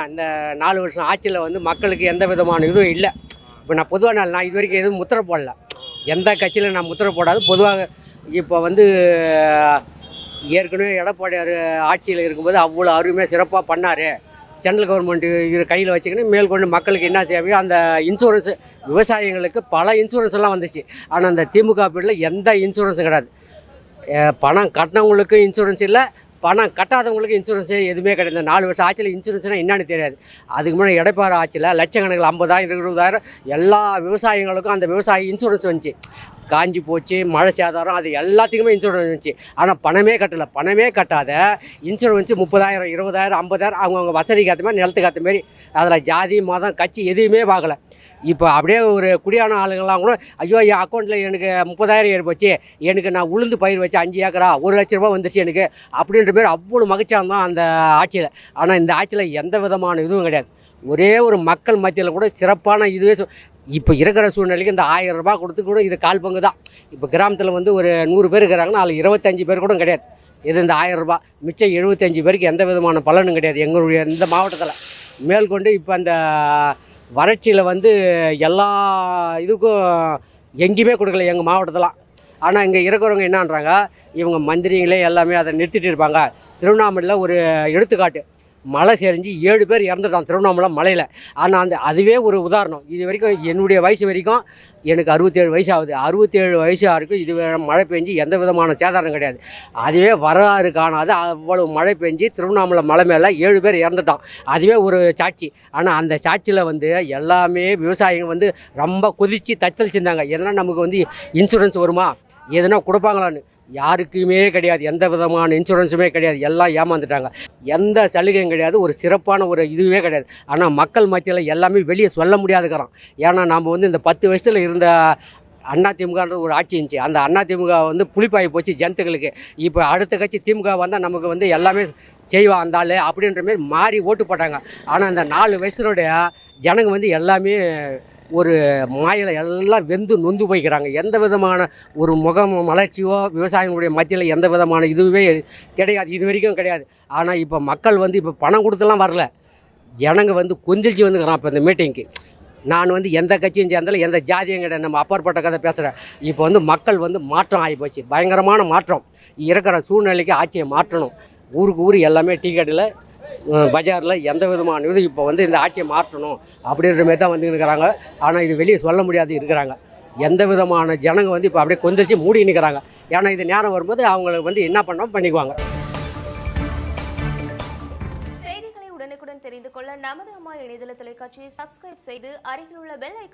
அந்த நாலு வருஷம் ஆட்சியில் வந்து மக்களுக்கு எந்த விதமான இதுவும் இல்லை. இப்போ நான் பொதுவாக நான் நான் இது வரைக்கும் எதுவும் முத்திரை போடல. எந்த கட்சியில் நான் முத்திரை போடாது. பொதுவாக இப்போ வந்து ஏற்கனவே எடப்பாடியார் ஆட்சியில் இருக்கும்போது அவ்வளோ அருமையாக சிறப்பாக பண்ணார். சென்ட்ரல் கவர்மெண்ட் இது கையில் வச்சுக்கின்னு மேற்கொண்டு மக்களுக்கு என்ன தேவையோ அந்த இன்சூரன்ஸ் விவசாயிகளுக்கு பல இன்சூரன்ஸ் எல்லாம் வந்துச்சு. ஆனால் அந்த திமுக பீரியடில் எந்த இன்சூரன்ஸும் கிடையாது. பணம் கட்டினவங்களுக்கும் இன்சூரன்ஸ் இல்லை பணம் கட்டாதவங்களுக்கு இன்சூரன்ஸே எதுவுமே கிடையாது. நாலு வருஷம் ஆட்சியில் இன்சூரன்ஸ்னால் என்னன்னு தெரியாது. அதுக்கு முன்னாடி எடைப்பாறை ஆட்சியில் லட்சக்கணக்கில் ஐம்பதாயிரம் இருபதாயிரம் எல்லா விவசாயிகளுக்கும் அந்த விவசாயி இன்சூரன்ஸ் வந்துச்சு. காஞ்சி போச்சு மழை சேதாரம் அது எல்லாத்துக்குமே இன்சூரன்ஸ் வந்துச்சு. ஆனால் பணமே கட்டலை. பணமே கட்டாத இன்சூரன்ஸ் முப்பதாயிரம் இருபதாயிரம் ஐம்பதாயிரம் அவங்கவுங்க வசதிக்கு ஏற்ற மாதிரி நிலத்துக்கு ஏற்ற மாதிரி. அதில் ஜாதி மதம் கட்சி எதுவுமே பார்க்கல. இப்போ அப்படியே ஒரு குடியான ஆளுங்கள்லாம் கூட ஐயோ என் அக்கௌண்ட்டில் எனக்கு முப்பதாயிரம் ஏறி போச்சு. எனக்கு நான் உளுந்து பயிர் வச்சு அஞ்சு ஏக்கரா ஒரு லட்ச ரூபா வந்துச்சு எனக்கு அப்படின்ற பேர் அவ்வளோ மகிழ்ச்சியாக தான் அந்த ஆட்சியில். ஆனால் இந்த ஆட்சியில் எந்த விதமான இதுவும் கிடையாது. ஒரே ஒரு மக்கள் மத்தியில் கூட சிறப்பான இதுவே சொ- இப்போ இருக்கிற சூழ்நிலைக்கு இந்த ஆயிரம் ரூபாய் கொடுத்து கூட இது கால் பங்கு தான். இப்போ கிராமத்தில் வந்து ஒரு நூறு பேர் இருக்கிறாங்கன்னா அதில் இருபத்தஞ்சி பேர் கூட கிடையாது. இது இந்த ஆயிரம் ரூபாய் மிச்சம் எழுபத்தஞ்சு பேருக்கு எந்த விதமான பலனும் கிடையாது. எங்களுடைய இந்த மாவட்டத்தில். மேற்கொண்டு இப்போ அந்த வறட்சியில் வந்து எல்லா இதுக்கும் எங்கேயுமே கொடுக்கல எங்கள் மாவட்டத்தில் ஆனால் இங்கே இருக்கிறவங்க என்னன்றாங்க? இவங்க மந்திரிங்களே எல்லாமே அதை நிறுத்திட்டு இருப்பாங்க. திருவண்ணாமலையில் ஒரு எடுத்துக்காட்டு. மழை செறிஞ்சு ஏழு பேர் இறந்துட்டான் திருவண்ணாமலை மலையில். ஆனால் அந்த அதுவே ஒரு உதாரணம். இது வரைக்கும் என்னுடைய வயசு வரைக்கும் எனக்கு அறுபத்தேழு வயசு ஆகுது அறுபத்தேழு வயசு வரைக்கும் இது மழை பெஞ்சு எந்த விதமான சேதாரம் கிடையாது. அதுவே வரலாறு காணாது. அவ்வளவு மழை பெஞ்சு திருவண்ணாமலை மலை மேலே ஏழு பேர் இறந்துட்டான். அதுவே ஒரு சாட்சி. ஆனால் அந்த சாட்சியில் வந்து எல்லாமே விவசாயிங்க வந்து ரொம்ப கொதித்து தத்தளிச்சிருந்தாங்க. ஏன்னா நமக்கு வந்து இன்சூரன்ஸ் வருமா? எதுனா கொடுப்பாங்களான்னு யாருக்குமே கிடையாது. எந்த விதமான இன்சூரன்ஸுமே கிடையாது. எல்லாம் ஏமாந்துட்டாங்க. எந்த சலுகையும் கிடையாது. ஒரு சிறப்பான ஒரு இதுவே கிடையாது. ஆனால் மக்கள் மத்தியில் எல்லாமே வெளியே சொல்ல முடியாதுக்கிறோம் ஏன்னா நம்ம வந்து இந்த பத்து வருஷத்தில் இருந்த அண்ணா திமுகன்ற ஒரு ஆட்சி இருந்துச்சு. அந்த அண்ணா திமுக வந்து புளிப்பாகி போச்சு ஜனத்துகளுக்கு இப்போ அடுத்த கட்சி திமுக வந்தால் நமக்கு வந்து எல்லாமே செய்வான் அந்த ஆள் அப்படின்ற மாதிரி மாறி ஓட்டு போட்டாங்க. ஆனால் அந்த நாலு வயசுடைய ஜனங்க வந்து எல்லாமே ஒரு மாயில் எல்லாம் வெந்து நொந்து போய்க்கிறாங்க. எந்த விதமான ஒரு முகம் மலர்ச்சியோ விவசாயிகளுடைய மத்தியில் எந்த விதமான இதுவே கிடையாது. இது வரைக்கும் கிடையாது. ஆனால் இப்போ மக்கள் வந்து இப்போ பணம் கொடுத்துலாம் வரல. ஜனங்க வந்து கொந்திரிச்சு வந்துக்கிறான் இப்போ இந்த மீட்டிங்க்கு நான் வந்து எந்த கட்சியும் சேர்ந்தாலும் எந்த ஜாதியும் கிடையாது. நம்ம அப்பாற்பட்ட கதை பேசுகிறேன் இப்போ வந்து மக்கள் வந்து மாற்றம் ஆகி போச்சு. பயங்கரமான மாற்றம். இருக்கிற சூழ்நிலைக்கு ஆட்சியை மாற்றணும். ஊருக்கு ஊர் எல்லாமே டீ கடையில் பஜாரில் எந்த விதமான இது இப்போ வந்து இந்த ஆட்சியை மாற்றணும் அப்படின்ற மாதிரி தான் வந்து இருக்கிறாங்க. ஆனால் இது வெளியே சொல்ல முடியாது இருக்கிறாங்க. எந்த விதமான ஜனங்க வந்து இப்போ அப்படியே கொந்தளிச்சு மூடி நிற்கிறாங்க ஏன்னா இது நேரம் வரும்போது அவங்களுக்கு வந்து என்ன பண்ணோம் பண்ணிக்குவாங்க. செய்திகளை உடனுக்குடன் தெரிந்து கொள்ள நமது அம்மா இணையதள தொலைக்காட்சியை சப்ஸ்கிரைப் செய்து அருகில் உள்ள பெல் ஐக்கா